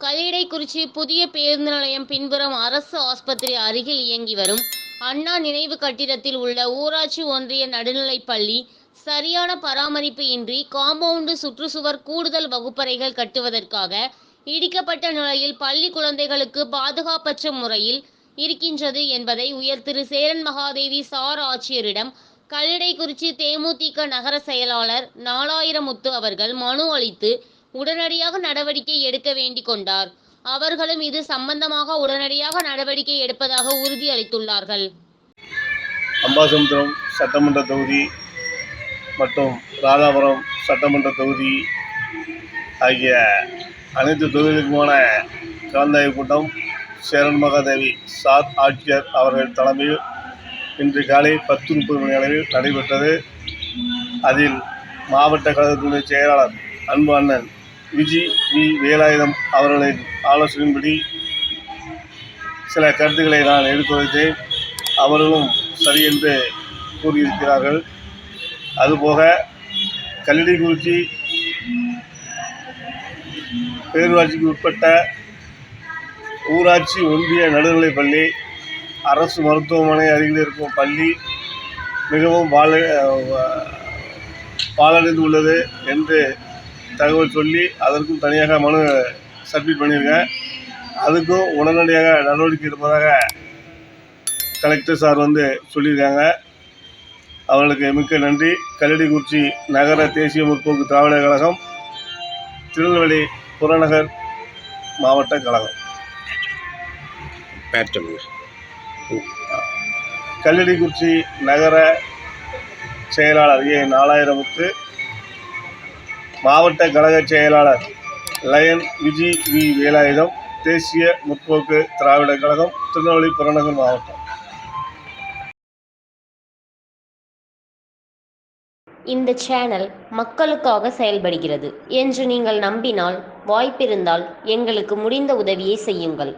கல்லிடைக்குறிச்சி புதிய பேருந்து நிலையம் பின்புறம் அரசு ஆஸ்பத்திரி அருகில் இயங்கி வரும். அண்ணா நினைவு கட்டிடத்தில் உள்ள ஊராட்சி ஒன்றிய நடுநிலைப் பள்ளி சரியான பராமரிப்பு இன்றி காம்பவுண்டு சுற்றுச்சுவர் கூடுதல் வகுப்பறைகள் கட்டுவதற்காக இடிக்கப்பட்ட நிலையில் பள்ளி குழந்தைகளுக்கு பாதுகாப்பற்ற முறையில் இருக்கின்றது என்பதை உயர் திரு. சேரன் மகாதேவி சார் ஆட்சியரிடம் கல்லிடைக்குறிச்சி தேமுதிக நகர செயலாளர் நாலாயிரமுத்து அவர்கள் மனு அளித்து உடனடியாக நடவடிக்கை எடுக்க வேண்டிக் கொண்டார். அவர்களும் இது சம்பந்தமாக உடனடியாக நடவடிக்கை எடுப்பதாக உறுதியளித்துள்ளார்கள் அம்பாசமுத்திரம் சட்டமன்ற தொகுதி மற்றும் ராதாபுரம் சட்டமன்ற தொகுதி ஆகிய அனைத்து தொகுதிகளுக்குமான கலந்தாய்வு கூட்டம் சேரன் மகாதேவி சார் ஆட்சியர் அவர்கள் தலைமையில் இன்று காலை பத்து முப்பது மணி அளவில் நடைபெற்றது. அதில் மாவட்ட கழகத்தினுடைய செயலாளர் அன்பு அண்ணன் விஜி வி வேலாயுதம் அவர்களின் ஆலோசனையின்படி சில கருத்துக்களை நான் எடுத்து வைத்தேன். அவர்களும் சரி என்று கூறியிருக்கிறார்கள். அதுபோக கல்லிடிக்குறிச்சி பேரூராட்சிக்கு உட்பட்ட ஊராட்சி ஒன்றிய நடுநிலைப் பள்ளி அரசு மருத்துவமனை அருகில் இருக்கும் பள்ளி மிகவும் பால பாலடைந்து உள்ளது என்று தகவல் சொல்லி அதற்கும் தனியாக மனு சப்மிட் பண்ணியிருக்கேன். அதுக்கும் உடனடியாக நடவடிக்கை எடுப்பதாக கலெக்டர் சார் வந்து சொல்லியிருக்காங்க. அவர்களுக்கு மிக்க நன்றி. கல்லடிக்குறிச்சி நகர தேசிய முற்போக்கு திராவிடர் கழகம் திருநெல்வேலி புறநகர் மாவட்ட கழகம். பேர் கல்லடிக்குறிச்சி நகர செயலாளர் ஏ நாலாயிரமுத்து மாவட்ட கழக செயலாளர் லயன் விஜி வி வேலாயுதம் தேசிய முற்போக்கு திராவிட கழகம் திருநெல்வேலி புறநகர் மாவட்டம். இந்த சேனல் மக்களுக்காக செயல்படுகிறது என்று நீங்கள் நம்பினால் வாய்ப்பிருந்தால் எங்களுக்கு முடிந்த உதவியை செய்யுங்கள்.